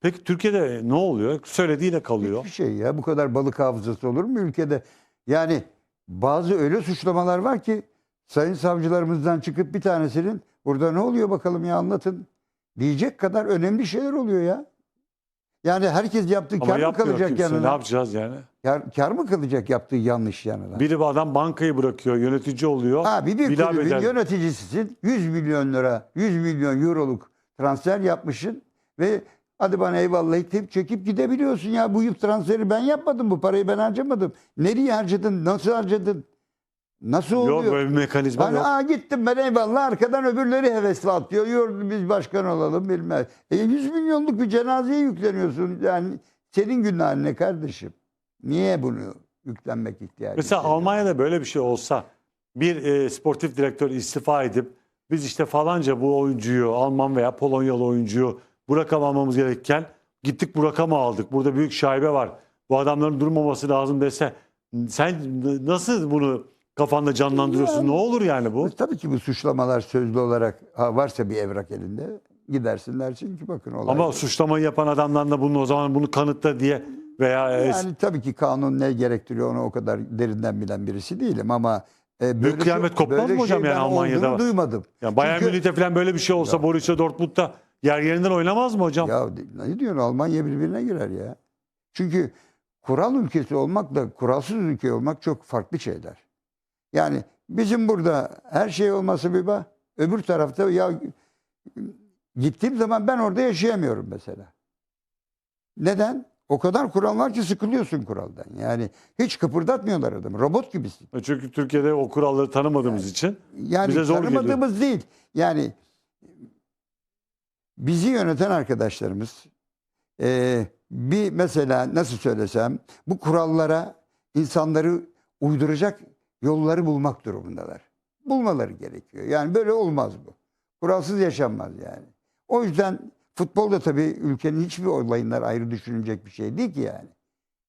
Peki Türkiye'de ne oluyor? Söylediğiyle kalıyor. Hiçbir şey ya. Bu kadar balık hafızası olur mu ülkede? Yani bazı öyle suçlamalar var ki sayın savcılarımızdan çıkıp bir tanesinin burada ne oluyor bakalım ya anlatın diyecek kadar önemli şeyler oluyor ya. Yani herkes yaptığı Ama kar mı yapmıyor kalacak kimse. Ne yanına? yapacağız yani? Kar, kar mı kalacak yaptığı yanlış yanına? Biri bu adam bankayı bırakıyor, yönetici oluyor. Abi bir Bilal kulübün bedel. yöneticisisin 100 milyon lira 100 milyon euroluk transfer yapmışsın ve hadi bana eyvallah deyip çekip gidebiliyorsun ya bu yıl transferi ben yapmadım bu parayı ben harcamadım. Nereye harcadın nasıl harcadın nasıl oluyor? Yok böyle bir mekanizma Hani yok. aa gittim ben eyvallah arkadan öbürleri hevesli atıyor. Yor, biz başkan olalım bilmem. E 100 milyonluk bir cenazeye yükleniyorsun. Yani senin günahın ne kardeşim? Niye bunu yüklenmek ihtiyacı? Mesela hissediyorsun? Almanya'da böyle bir şey olsa bir e, sportif direktör istifa edip biz işte falanca bu oyuncuyu Alman veya Polonyalı oyuncuyu bırakamamamız gerekirken gittik bırakama aldık. Burada büyük şaibe var. Bu adamların durmaması lazım dese sen nasıl bunu kafanda canlandırıyorsun? Yani- ne olur yani bu? Tabii ki bu suçlamalar sözlü olarak ha, varsa bir evrak elinde gidersin dersin ki bakın olay. Ama suçlamayı yapan adamdan da bunu o zaman bunu kanıtla diye veya e, yani tabii ki kanun ne gerektiriyor onu o kadar derinden bilen birisi değilim ama e, böyle kıyamet kopmaz mı hocam yani şeyden Almanya'da? duymadım. yani Bayern Çünkü- Münih'te falan böyle bir şey olsa Ya. Borussia Dortmund'da yer yerinden oynamaz mı hocam? Ya ne diyorsun Almanya birbirine girer ya. Çünkü kural ülkesi olmakla kuralsız ülke olmak çok farklı şeyler. Yani bizim burada her şey olması bir bak. Öbür tarafta ya gittiğim zaman ben orada yaşayamıyorum mesela. Neden? O kadar kural var ki sıkılıyorsun kuraldan. Yani hiç kıpırdatmıyorlar adamı. Robot gibisin. Çünkü Türkiye'de o kuralları tanımadığımız için Yani Bize zor tanımadığımız değil. Yani bizi yöneten arkadaşlarımız eee, bir mesela nasıl söylesem bu kurallara insanları uyduracak yolları bulmak durumundalar. Bulmaları gerekiyor. Yani böyle olmaz bu. Kuralsız yaşanmaz yani. O yüzden futbolda tabii ülkenin hiçbir olayından ayrı düşünülecek bir şey değil ki yani.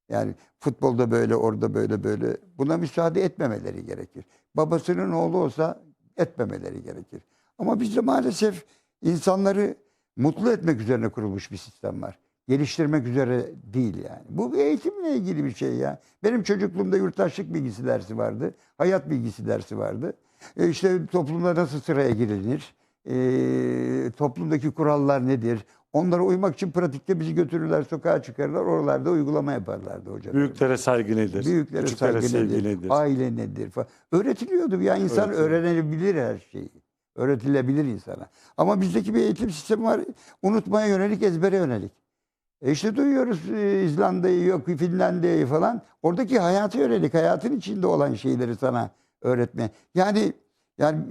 Yani futbolda böyle, orada böyle böyle. Buna müsaade etmemeleri gerekir. Babasının oğlu olsa etmemeleri gerekir. Ama bizde maalesef insanları mutlu etmek üzerine kurulmuş bir sistem var. Geliştirmek üzere değil yani. Bu bir eğitimle ilgili bir şey ya. Benim çocukluğumda yurttaşlık bilgisi dersi vardı. Hayat bilgisi dersi vardı. E işte toplumda nasıl sıraya girilir? E, toplumdaki kurallar nedir? Onlara uymak için pratikte bizi götürürler, sokağa çıkarırlar. Oralarda uygulama yaparlardı hocam. büyüklere saygı nedir? Büyüklere küçüklere saygı nedir, nedir? aile nedir falan. Öğretiliyordu. Ya insan Öğretiliyor. öğrenebilir her şeyi. Öğretilebilir insana. Ama bizdeki bir eğitim sistemi var. Unutmaya yönelik, ezbere yönelik. E işte duyuyoruz e, İzlanda'yı, yok Finlandiya'yı falan. Oradaki hayata yönelik, hayatın içinde olan şeyleri sana öğretme. Yani yani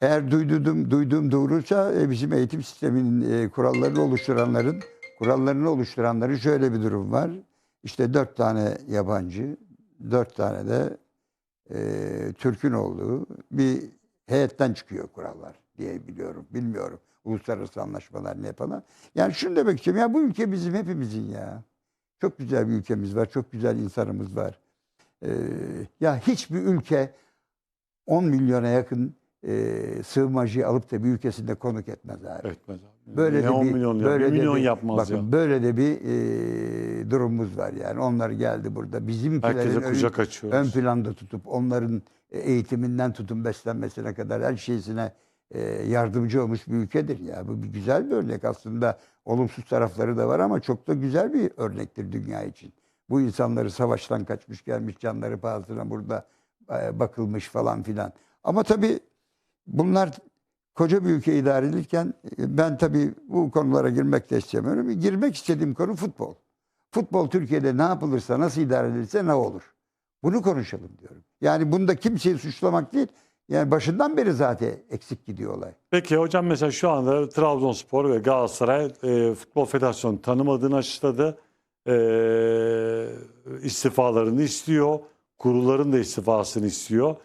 eğer duyduğum, duyduğum doğruysa e, bizim eğitim sisteminin e, kurallarını oluşturanların kurallarını oluşturanların şöyle bir durum var. İşte dört tane yabancı, dört tane de e, Türk'ün olduğu bir heyetten çıkıyor kurallar diye biliyorum. Bilmiyorum. Uluslararası anlaşmalar ne falan. Yani şunu demek istiyorum. Ya bu ülke bizim hepimizin ya. Çok güzel bir ülkemiz var. Çok güzel insanımız var. Ee, ya hiçbir ülke 10 milyona yakın e, sığınmacıyı alıp da bir ülkesinde konuk etmez abi. Etmez abi. Böyle ne de 10 bir, milyon böyle 1 de milyon bir- yapmaz bakın, ya. Böyle de bir e, durumumuz var yani. Onlar geldi burada. Bizimkilerin ön- kucak ön açıyoruz. planda tutup onların eğitiminden tutun beslenmesine kadar her şeysine e, yardımcı olmuş bir ülkedir ya. Bu bir güzel bir örnek aslında. Olumsuz tarafları da var ama çok da güzel bir örnektir dünya için. Bu insanları savaştan kaçmış gelmiş canları pahasına burada e, bakılmış falan filan. Ama tabii bunlar koca bir ülke idare edilirken e, ben tabii bu konulara girmek de istemiyorum. Girmek istediğim konu futbol. Futbol Türkiye'de ne yapılırsa, nasıl idare edilirse ne olur? Bunu konuşalım diyorum. Yani bunda kimseyi suçlamak değil. Yani başından beri zaten eksik gidiyor olay. Peki hocam mesela şu anda Trabzonspor ve Galatasaray e, Futbol Federasyonu tanımadığını açıkladı. E, istifalarını istiyor. Kurulların da istifasını istiyor.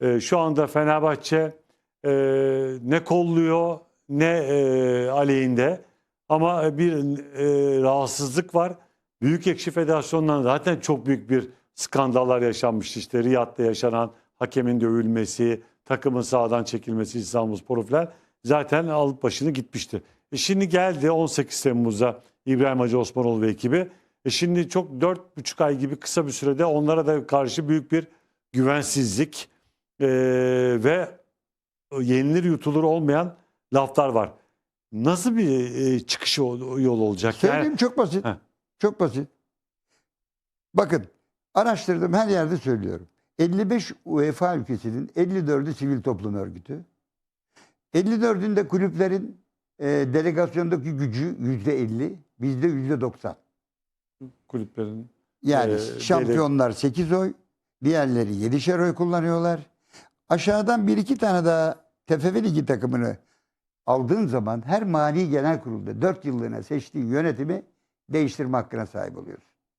E, şu anda Fenerbahçe e, ne kolluyor ne e, aleyhinde. Ama bir e, rahatsızlık var. Büyük Ekşi Federasyonu'ndan zaten çok büyük bir skandallar yaşanmıştı. İşte Riyad'da yaşanan hakemin dövülmesi, takımın sağdan çekilmesi İstanbulspor falan zaten alıp başını gitmişti. E şimdi geldi 18 Temmuz'a İbrahim Hacı Osmanoğlu ve ekibi. E şimdi çok dört buçuk ay gibi kısa bir sürede onlara da karşı büyük bir güvensizlik e, ve yenilir yutulur olmayan laflar var. Nasıl bir e, çıkış yol- yolu olacak? Söyleyeyim Yani, çok basit. Heh. Çok basit. Bakın araştırdım her yerde söylüyorum. 55 UEFA ülkesinin 54'ü sivil toplum örgütü. 54'ünde kulüplerin e, delegasyondaki gücü %50, bizde %90. kulüplerin Yani Ee, şampiyonlar 8 oy, diğerleri 7'şer oy kullanıyorlar. Aşağıdan bir iki tane daha TFF Ligi takımını aldığın zaman her mali genel kurulda 4 yıllığına seçtiğin yönetimi değiştirme hakkına sahip oluyorsun.